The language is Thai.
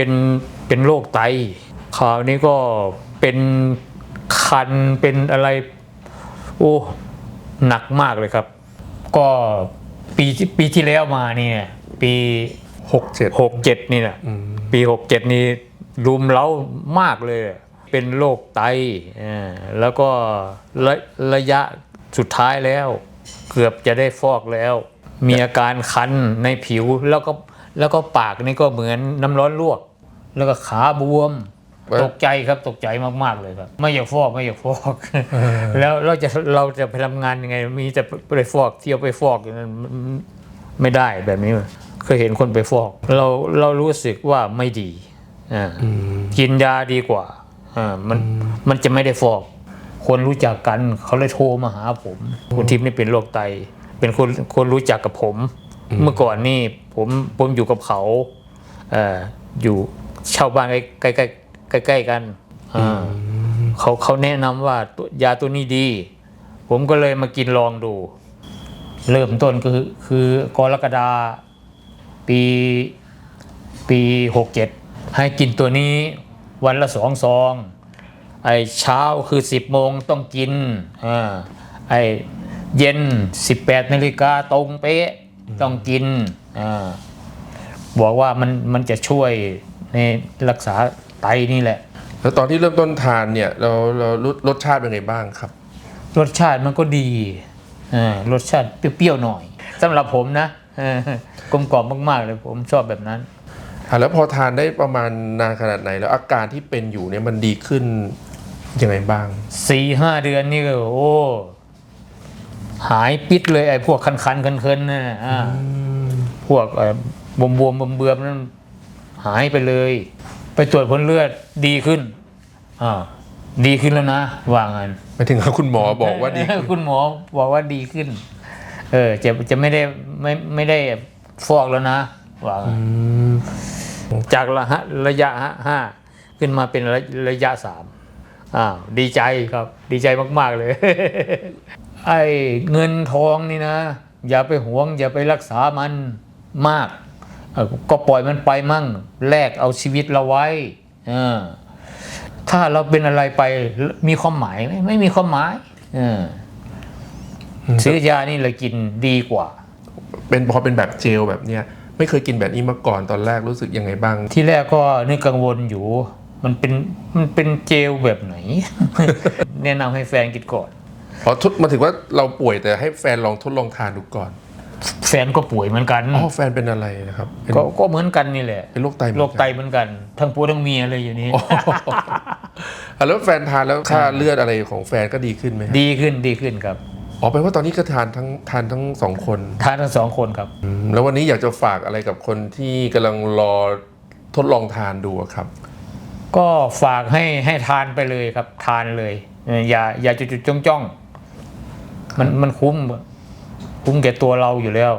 เป็นเป็นโรคไตคราวนี้ก็เป็นคันเป็นอะไรโอ้หนักมากเลยครับ ก็ปีที่ปีที่แล้วมาเนี่ยปีหกเจ็ดหกเจ็ดนี่แหละปีหกเจ็ดนี่รุมเร้ามากเลย เป็นโรคไตอ่าแล้วก็ระระยะสุดท้ายแล้ว เกือบจะได้ฟอกแล้ว มีอาการคันในผิวแล้วก็แล้วก็ปากนี่ก็เหมือนน้ำร้อนลวก แล้วก็ขาบวมตกใจครับตกใจมาก ๆ เลยครับ ไม่อยากฟอกไม่อยากฟอก แล้วเราจะเราจะไปทำงานยังไง มีแต่ไปฟอกเที่ยวไปฟอกอย่างนั้นมันไม่ได้แบบนี้เคยเห็นคนไปฟอก เราเรารู้สึกว่าไม่ดีอ่ากินยาดีกว่าอ่ามันมันจะไม่ได้ฟอก คนรู้จักกันเขาเลยโทรมาหาผม คุณทิพย์นี่เป็นโรคไต เป็นคนคนรู้จักกับผม เมื่อก่อนนี่ผมผมอยู่กับเขา เอ่ออยู่ เช่าบ้านใกล้ใกล้ใกล้ใกล้ๆกันอ่าเขาเขาแนะนำว่าตัวยาตัวนี้ดี ผมก็เลยมากินลองดู เริ่มต้นคือคือกรกฎาปีปีหกเจ็ดให้กินตัวนี้วันละสองซอง ไอ้เช้าคือสิบโมงต้องกินอ่าไอ้เย็นสิบแปดนาฬิกาตรงเป๊ะต้องกินอ่าบอกว่ามันมันจะช่วย ในรักษาไตนี่แหละ แล้วตอนที่เริ่มต้นทานเนี่ยเราเรารสรสชาติเป็นไงบ้างครับ รสชาติมันก็ดีอ่ารสชาติเปรี้ยวๆหน่อยสำหรับผมนะเออกลมกล่อมมากๆเลยผมชอบแบบนั้นอะแล้วพอทานได้ประมาณนานขนาดไหน แล้วอาการที่เป็นอยู่เนี่ยมันดีขึ้นยังไงบ้างสี่ห้าเดือนนี่ก็โอ้หายปิดเลยไอ้พวกคันคันๆเคินๆนั่นน่ะอ่าพวกเอ่อบวมบวมๆเบื่อมๆนั่น หายไปเลย ไปตรวจผลเลือดดีขึ้นอ่าดีขึ้นแล้วนะว่างันไปถึงว่าคุณหมอบอกว่าดีขึ้นคุณหมอบอกว่าดีขึ้น เออ จะจะไม่ได้ไม่ไม่ได้ฟอกแล้วนะว่างั้นจากระหะระยะห้าขึ้นมาเป็นระระยะสามอ้าวดีใจครับ ดีใจมาก ๆ เลย ไอ้เงินทองนี่นะ อย่าไปหวง อย่าไปรักษามันมากเออ ก็ปล่อยมันไปมั่งแลกเอาชีวิตเราไว้เออถ้าเราเป็นอะไรไปมีความหมายไหมไม่มีความหมายเออซื้อยานี่เลยกินดีกว่า เป็นพอเป็นแบบเจลแบบเนี้ยไม่เคยกินแบบนี้มาก่อนตอนแรกรู้สึกยังไงบ้าง ที่แรกก็นึกกังวลอยู่ มันเป็นมันเป็นเจลแบบไหน แนะนำให้แฟนกินก่อนพอทดมาถึงว่าเราป่วยแต่ให้แฟนลองทดลองทานดูก่อน แฟนก็ป่วยเหมือนกันอ๋อแฟนเป็นอะไรนะครับเป็น ก็ก็เหมือนกันนี่แหละเป็นโรคไตเหมือนกัน โรคไตเหมือนกัน ทั้งผัวทั้งเมียเลยอยู่นี้ อะแล้วแฟนทานแล้วค่าเลือดอะไรของแฟนก็ดีขึ้นไหมครับดีขึ้นดีขึ้นครับ อ๋อแปลว่าตอนนี้ก็ทานทั้งทานทั้งสองคนทานทั้งสองคนครับ อืมแล้ววันนี้อยากจะฝากอะไรกับคนที่กำลังรอทดลองทานดูอะครับ ก็ฝากให้ให้ทานไปเลยครับ ทานเลยเอออย่าอย่าจุดๆจ้องจ้องๆมันมันคุ้ม คุ้มแก่ตัวเราอยู่แล้ว